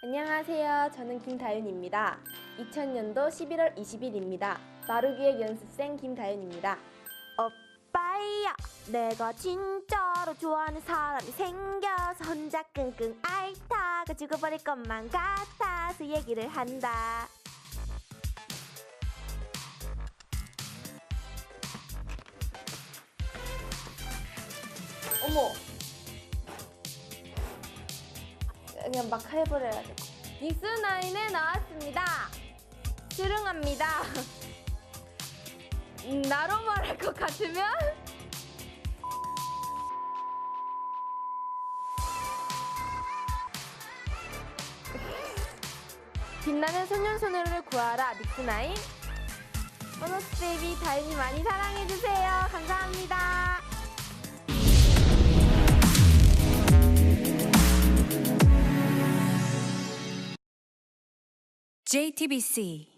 안녕하세요. 저는 김다윤입니다. 2000년도 11월 20일입니다. 마루기획 연습생 김다윤입니다. 오빠야 내가 진짜로 좋아하는 사람이 생겨서 혼자 끙끙 앓다가 죽어버릴 것만 같아서 얘기를 한다 어머! 그냥 막 해버려야죠. 닉스나인에 나왔습니다. 수릉합니다. 음, 나로 말할 것 같으면? 빛나는 소년소녀를 구하라 닉스나인 보너스 베이비 다인이 많이 사랑해주세요. 감사합니다. JTBC